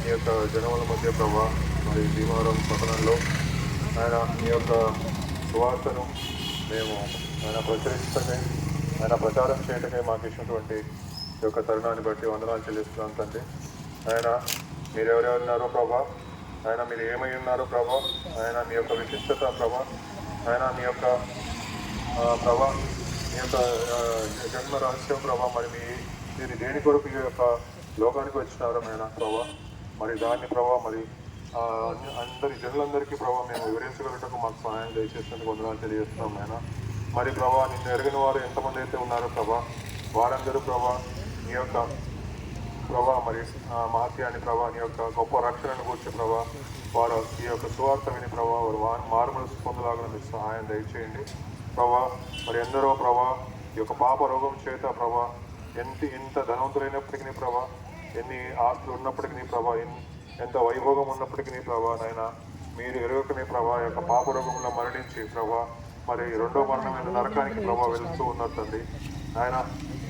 ఈ యొక్క జనముల మధ్య ప్రభా మరి భీమవరం పట్టణంలో ఆయన మీ యొక్క సువార్తను మేము ఆయన ప్రచురించటమే ఆయన ప్రచారం చేయటమే మాకు ఇచ్చినటువంటి ఈ యొక్క తరుణాన్ని బట్టి వందనాలు చెల్లిస్తున్నాం తండ్రి. ఆయన మీరు ఎవరెవరు ఉన్నారో ప్రభా ఆయన మీరు ఏమై ఉన్నారో ప్రభా ఆయన మీ యొక్క విశిష్టత ప్రభా ఆయన మీ యొక్క ప్రభా మీ యొక్క జన్మ రహస్యం ప్రభా మరి మీ మీరు దేని కొరకు ఈ యొక్క లోకానికి వచ్చినారు మేనా ప్రభా. మరి దాన్ని ప్రభా మరి అందరి జనులందరికీ ప్రభా మేము వివరించగలటకు మాకు సహాయం దయచేసినందుకు వందనాలు తెలియజేస్తున్నాం ఆయన మరి ప్రభా నిన్ను ఎరిగిన వారు ఎంతమంది అయితే ఉన్నారో ప్రభా వారందరూ ప్రభా నీ యొక్క ప్రభా మరి మహత్యాన్ని ప్రభా నీ యొక్క గొప్ప రక్షణను కూర్చే ప్రభా వారు ఈ యొక్క సువార్త విని ప్రభా వారు వా- మారుమనసు పొందలాగా మీకు సహాయం దయచేయండి. ప్రభా మరి ఎందరో ప్రభా ఈ యొక్క పాప రోగం చేత ప్రభా ఎంత ఇంత ధనవంతులైనప్పటికీ ప్రభా ఎన్ని ఆస్తులు ఉన్నప్పటికీ ప్రభా ఎంత వైభోగం ఉన్నప్పటికీ ప్రభా నాయన మీరు ఎరుగకనే ప్రభా యొక్క పాపరోగంలో మరణించి ప్రభా మరి రెండో మరణమైన నరకానికి ప్రభా వెళ్తూ ఉన్నారు తండ్రి. ఆయన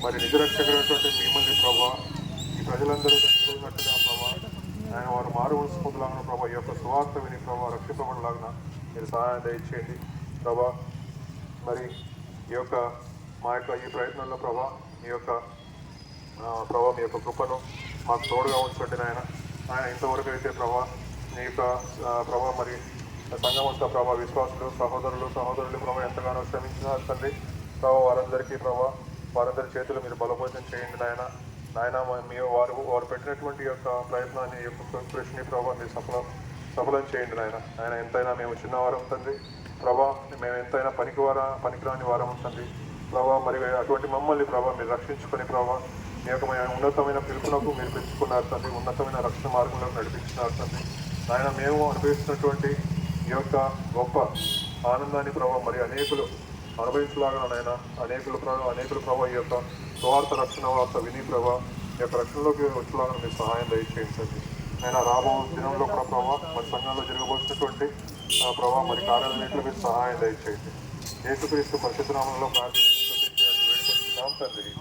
మరి నిజరక్షకుడైనటువంటి మిమ్మల్ని ప్రభా ఈ ప్రజలందరూ తెలుసుకున్నట్టుగా ప్రభా ఆయన వారు మారు మనసుకుంటులాగా ప్రభా ఈ యొక్క సువార్త విని ప్రభా రక్షింపబడలాగా మీరు సహాయం దయచేయండి. ప్రభా మరి ఈ యొక్క మా యొక్క ఈ ప్రయత్నంలో ప్రభా మీ యొక్క ప్రభా మీ యొక్క కృపను మాకు తోడుగా ఉంచండి నాయన. ఆయన ఇంతవరకు అయితే ప్రభా నీ యొక్క ప్రభా మరి సంఘం ప్రభా విశ్వాసులు సహోదరులు సహోదరులు ప్రభా ఎంతగానో శ్రమించినారు తండ్రి ప్రభా వారందరికీ ప్రభా వారందరి చేతులు మీరు బలభోజనం చేయండి నాయన. నాయన మీ వారు వారు పెట్టినటువంటి యొక్క ప్రయత్నాన్ని యొక్క కృషిని ప్రభా మీరు సఫలం సఫలం చేయండి నాయన. ఆయన ఎంతైనా మేము చిన్నవారం తండ్రి. ప్రభా మేము ఎంతైనా పనికివారా పనికిరాని వారం తండ్రి. ప్రభా మరి అటువంటి మమ్మల్ని ప్రభా మీరు రక్షించుకొని ప్రభా మీ యొక్క ఉన్నతమైన పిలుపునకు మీరు పెంచుకున్నారు తండ్రి. ఉన్నతమైన రక్షణ మార్గంలో నడిపించినారు తండ్రి. ఆయన మేము అనుభవిస్తున్నటువంటి ఈ యొక్క గొప్ప ఆనందాన్ని ప్రభా మరి అనేకులు అనుభవించలాగా నాయన అనేకులు ప్రభావ అనేకులు ప్రభావ ఈ యొక్క స్వార్థ రక్షణ వార్త విని ప్రభా ఈ యొక్క రక్షణలోకి వచ్చేలాగా మీరు సహాయం దయచేయండి ఆయన రాబో దినంలో కూడా ప్రభా మరి సంఘంలో జరగబోతున్నటువంటి ఆ ప్రభా మరి కార్యాలన్నింటిలో మీరు సహాయం దయచేయండి. యేసుక్రీస్తు పరిశుద్ధ నామంలో ప్రార్థించి వేడుకుంటున్నాం తండ్రి.